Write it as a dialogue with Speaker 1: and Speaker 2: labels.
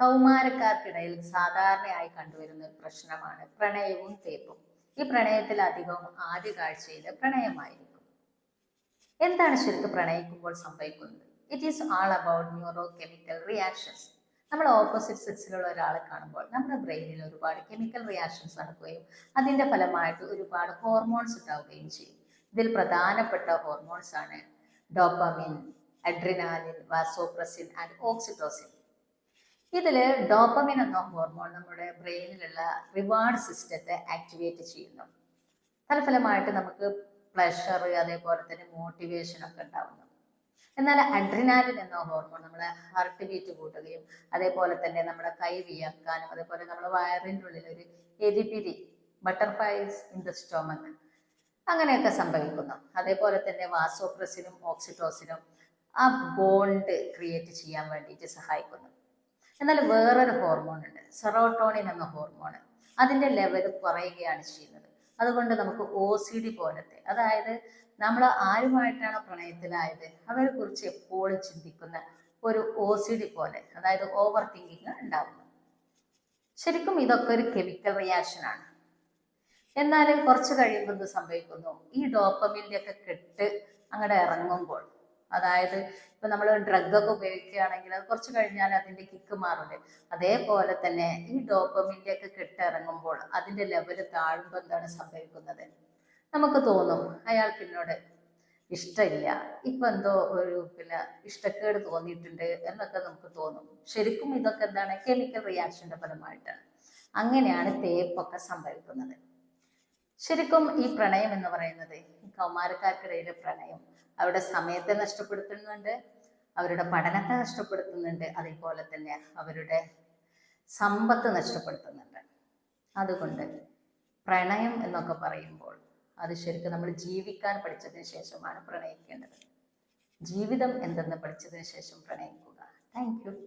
Speaker 1: കൗമാരക്കാർക്കിടയിൽ സാധാരണയായി കണ്ടുവരുന്ന ഒരു പ്രശ്നമാണ് പ്രണയവും തേപ്പും. ഈ പ്രണയത്തിൽ അധികവും ആദ്യ കാഴ്ചയിൽ പ്രണയമായിരിക്കും. എന്താണ് ശരിക്കും പ്രണയിക്കുമ്പോൾ സംഭവിക്കുന്നത്? It is all about neuro chemical reactions നമ്മൾ ഓപ്പോസിറ്റ് സെക്സിലുള്ള ഒരാളെ കാണുമ്പോൾ നമ്മുടെ ബ്രെയിനിൽ ഒരുപാട് കെമിക്കൽ റിയാക്ഷൻസ് നടക്കുകയും അതിന്റെ ഫലമായിട്ട് ഒരുപാട് ഹോർമോൺസ് ഉണ്ടാവുകയും ചെയ്യും. ഇതിൽ പ്രധാനപ്പെട്ട ഹോർമോൺസ് ആണ് dopamine adrenaline vasopressin and oxytocin ഇതിൽ ഡോപ്പമിൻ എന്ന ഹോർമോൺ നമ്മുടെ ബ്രെയിനിലുള്ള റിവാർഡ് സിസ്റ്റത്തെ ആക്ടിവേറ്റ് ചെയ്യുന്നു. തൽഫലമായിട്ട് നമുക്ക് പ്ലഷർ അതേപോലെ തന്നെ മോട്ടിവേഷൻ ഒക്കെ ഉണ്ടാവുന്നു. എന്നാൽ അഡ്രിനാലിൻ എന്ന ഹോർമോൺ നമ്മുടെ ഹാർട്ട് ബീറ്റ് കൂട്ടുകയും അതേപോലെ തന്നെ നമ്മുടെ കൈ വിയർക്കാനും അതേപോലെ നമ്മുടെ വയറിന്റെ ഉള്ളിൽ ഒരു എരിപിരി ബട്ടർഫ്ലൈസ് ഇൻ ദ സ്റ്റോമക് അങ്ങനെയൊക്കെ സംഭവിക്കുന്നു. അതേപോലെ തന്നെ വാസോപ്രസിനും ഓക്സിറ്റോസിനും ആ ബോണ്ട് ക്രിയേറ്റ് ചെയ്യാൻ വേണ്ടിയിട്ട് സഹായിക്കുന്നു. എന്നാൽ വേറൊരു ഹോർമോൺ ഉണ്ട്. സെറോട്ടോണിൻ എന്ന ഹോർമോൺ അതിന്റെ ലെവൽ കുറയുകയാണ് ചെയ്യുന്നത്. അതുകൊണ്ട് നമുക്ക് ഒ സി ഡി പോലത്തെ അതായത് നമ്മൾ ആരുമായിട്ടാണ് പ്രണയത്തിലായത് അവരെ കുറിച്ച് എപ്പോഴും ചിന്തിക്കുന്ന ഒരു ഒ സി ഡി പോലെ അതായത് ഓവർ തിങ്കിങ് ഉണ്ടാവുന്നു ശരിക്കും ഇതൊക്കെ ഒരു കെമിക്കൽ റിയാക്ഷൻ ആണ്. എന്നാൽ കുറച്ച് കഴിയുമ്പോൾ എന്ത് സംഭവിക്കുന്നു. ഈ ഡോപ്പമിന്റെ ഒക്കെ കെട്ട് അങ്ങോട്ട് ഇറങ്ങുമ്പോൾ അതായത് ഇപ്പൊ നമ്മൾ ഡ്രഗ് ഒക്കെ ഉപയോഗിക്കുകയാണെങ്കിൽ അത് കുറച്ച് കഴിഞ്ഞാൽ അതിന്റെ കിക്ക് മാറില്ലേ അതേപോലെ തന്നെ ഈ ഡോപ്പമിന്റെ ഒക്കെ കെട്ടിറങ്ങുമ്പോൾ അതിന്റെ ലെവൽ താഴുമ്പോൾ എന്താണ് സംഭവിക്കുന്നത്? നമുക്ക് തോന്നും അയാൾക്ക് എന്നോട് ഇഷ്ടമില്ല. ഇപ്പൊ എന്തോ ഒരു പിന്നെ ഇഷ്ടക്കേട് തോന്നിയിട്ടുണ്ട് എന്നൊക്കെ നമുക്ക് തോന്നും. ശരിക്കും ഇതൊക്കെ എന്താണ്? കെമിക്കൽ റിയാക്ഷന്റെ ഫലമായിട്ടാണ് അങ്ങനെയാണ് തേപ്പൊക്കെ സംഭവിക്കുന്നത്. ശരിക്കും ഈ പ്രണയം എന്ന് പറയുന്നത് കൗമാരക്കാർക്കിടയിലെ പ്രണയം. അവരുടെ സമയത്തെ നഷ്ടപ്പെടുത്തുന്നുണ്ട് അവരുടെ പഠനത്തെ നഷ്ടപ്പെടുത്തുന്നുണ്ട് അതേപോലെ തന്നെ അവരുടെ സമ്പത്ത് നഷ്ടപ്പെടുത്തുന്നുണ്ട്. അതുകൊണ്ട് പ്രണയം എന്നൊക്കെ പറയുമ്പോൾ അത് ശരിക്കും നമ്മൾ ജീവിക്കാൻ പഠിച്ചതിന് ശേഷമാണ് പ്രണയിക്കേണ്ടത്. ജീവിതം എന്തെന്ന് പഠിച്ചതിന് ശേഷം പ്രണയിക്കുക. താങ്ക്